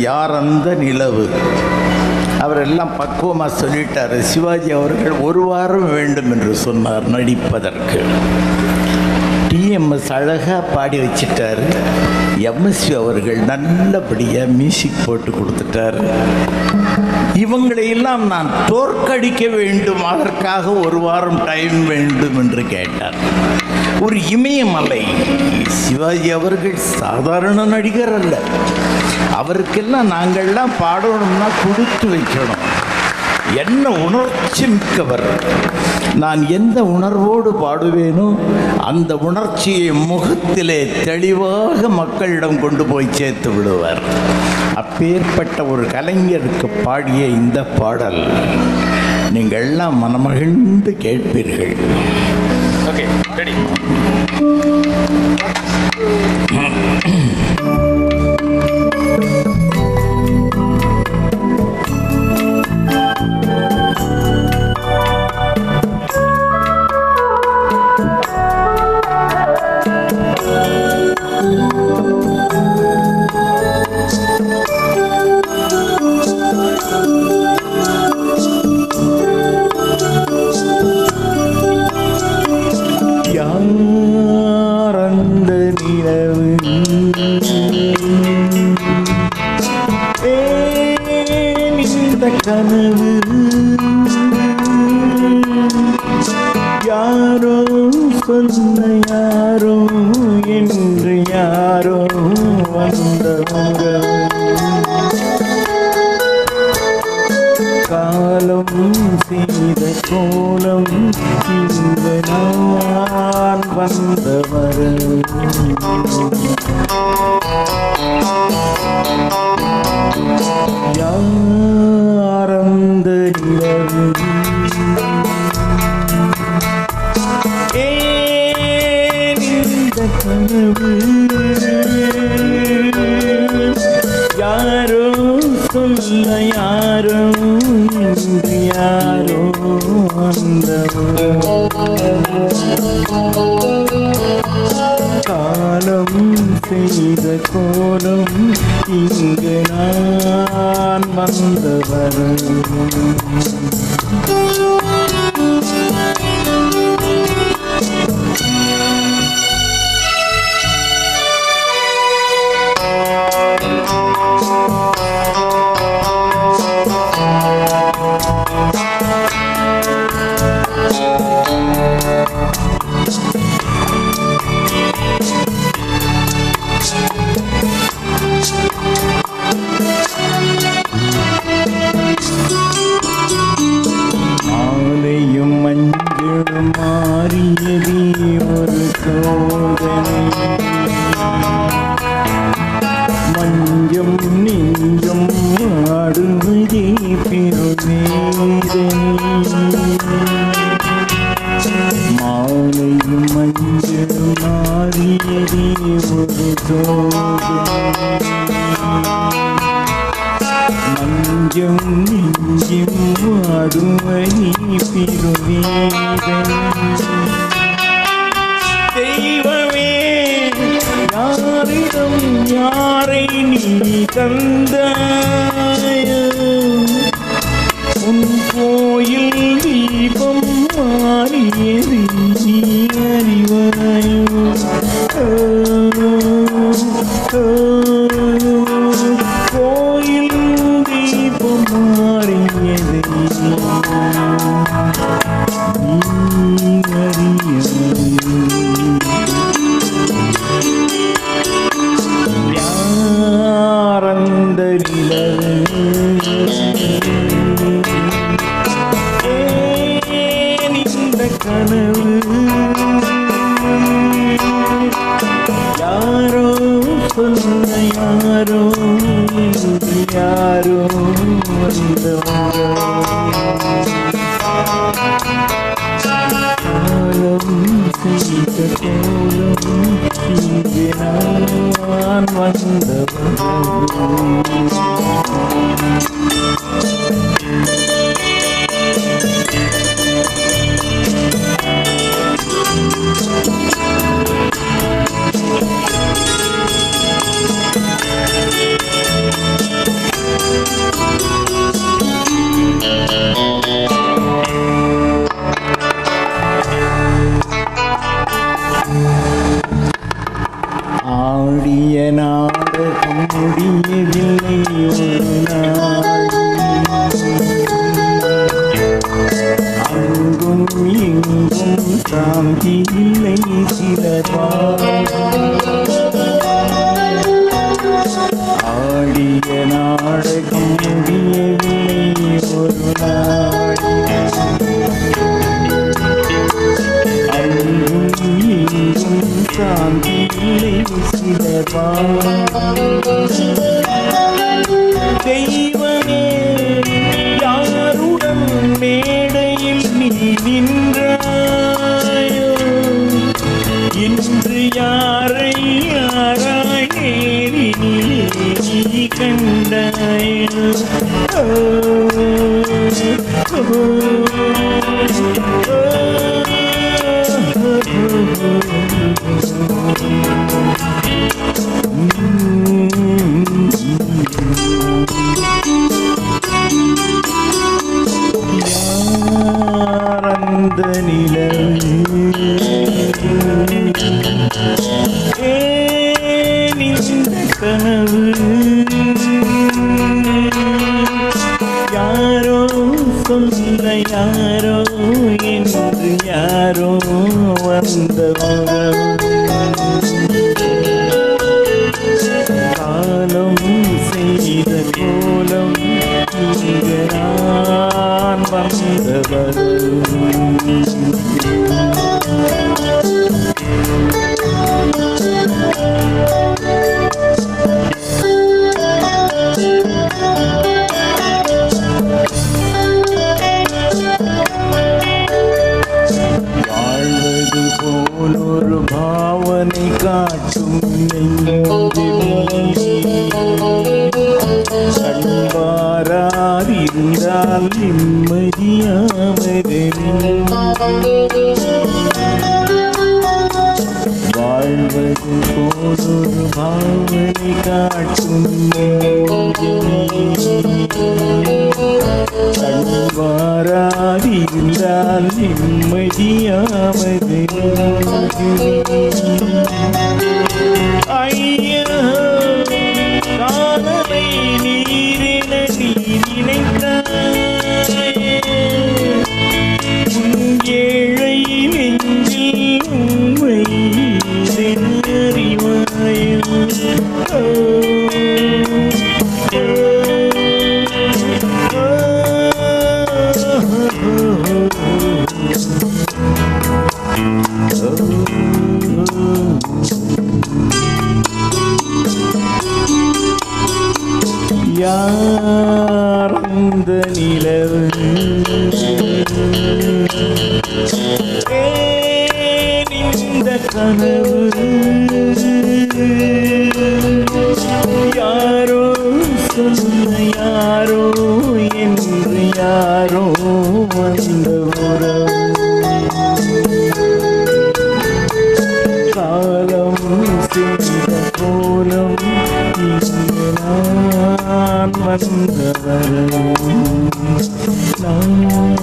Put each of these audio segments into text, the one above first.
யார் அந்த நிலவு? அவரெல்லாம் பக்குவமாக சொல்லிட்டார். சிவாஜி அவர்கள் ஒரு வாரம் வேண்டும் என்று சொன்னார் நடிப்பதற்கு. டிஎம்எஸ் அழகாக பாடி வச்சிட்டாரு. எம்எஸ்வி அவர்கள் நல்லபடியாக மியூசிக் போட்டு கொடுத்துட்டாரு. இவங்களையெல்லாம் நான் தோற்கடிக்க வேண்டும். அதற்காக ஒரு வாரம் டைம் வேண்டும் என்று கேட்டார். ஒரு இமயமலை. சிவாஜி அவர்கள் சாதாரண நடிகர் அல்ல. அவருக்கெல்லாம் நாங்கள்லாம் பாடணும்னா கொடுத்து வைக்கணும். என்ன உணர்ச்சி மிக்கவர். நான் எந்த உணர்வோடு பாடுவேனோ அந்த உணர்ச்சியை முகத்திலே தெளிவாக மக்களிடம் கொண்டு போய் சேர்த்து விடுவார். அப்பேற்பட்ட ஒரு கலைஞருக்கு பாடிய இந்த பாடல் நீங்கள்லாம் மனமகிழ்ந்து கேட்பீர்கள். ஏன் கனவு. யாரோ சொன்ன யாரோ என்று யாரோ வந்தவங்க. காலம் செய்த கோலம் இங்கு நான் வந்தவர் யாரந்த நிலவு. ஏன் இந்த கனவு? யாரோ சொல்ல யாரோ யாரோ அந்த கோலம் இங்கு நான் வந்தவர். மாறியதே ஒரு சோதனை மஞ்சம் நெஞ்சும் ஆடுவனி பிறவீதன் தெய்வமே யாரிடம் யாரை நீ தந்த? உன் கோயில் கனவு யாரோ சொன்ன யாரோ இன்று யாரோ வந்தவரோ காலம் செய்த கோலம் இங்கே நான் வந்தவன் நிலவில் வந்த யாரோ என்று யாரோ வந்த கண்பாராதிருந்தால் நிம்மதியாவது வாழ்வது போதொரு பாவனை காட்டும். கண்வாராதிருந்தால் நிம்மதியாவது நான் நான்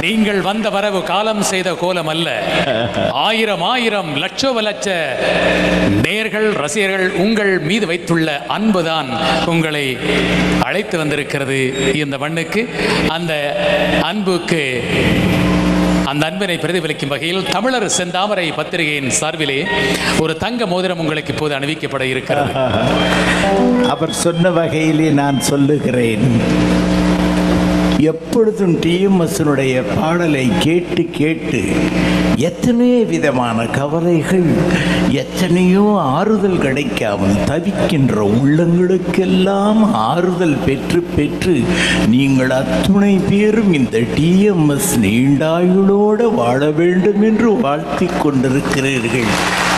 நீங்கள் வந்த வரவு காலம் செய்த கோலம் அல்ல. ஆயிரம் ஆயிரம் லட்சோப லட்ச நேர்கள் ரசிகர்கள் உங்கள் மீது வைத்துள்ள அன்புதான் உங்களை அழைத்து வந்திருக்கிறது இந்த மண்ணுக்கு. அந்த அன்புக்கு அந்த அன்பினை பிரதிபலிக்கும் வகையில் தமிழர் செந்தாமரை பத்திரிகையின் சார்பிலே ஒரு தங்க மோதிரம் உங்களுக்கு இப்போது அணிவிக்கப்பட இருக்கிறது. அவர் சொன்ன வகையிலே நான் சொல்லுகிறேன். எப்பொழுதும் டிஎம்எஸ்னுடைய பாடலை கேட்டு கேட்டு எத்தனையோ விதமான கவலைகள் எத்தனையோ ஆறுதல் கிடைக்காமல் தவிக்கின்ற உள்ளங்களுக்கெல்லாம் ஆறுதல் பெற்று பெற்று நீங்கள் அத்துணை பேரும் இந்த டிஎம்எஸ் நீண்டாயுளோடு வாழ வேண்டும் என்று வாழ்த்தி கொண்டிருக்கிறீர்கள்.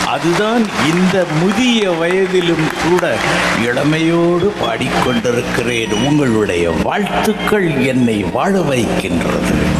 அதுதான் இந்த முதிய வயதிலும் கூட இளமையோடு பாடிக்கொண்டிருக்கிறேன். உங்களுடைய வாழ்த்துக்கள் என்னை வாழ வைக்கின்றது.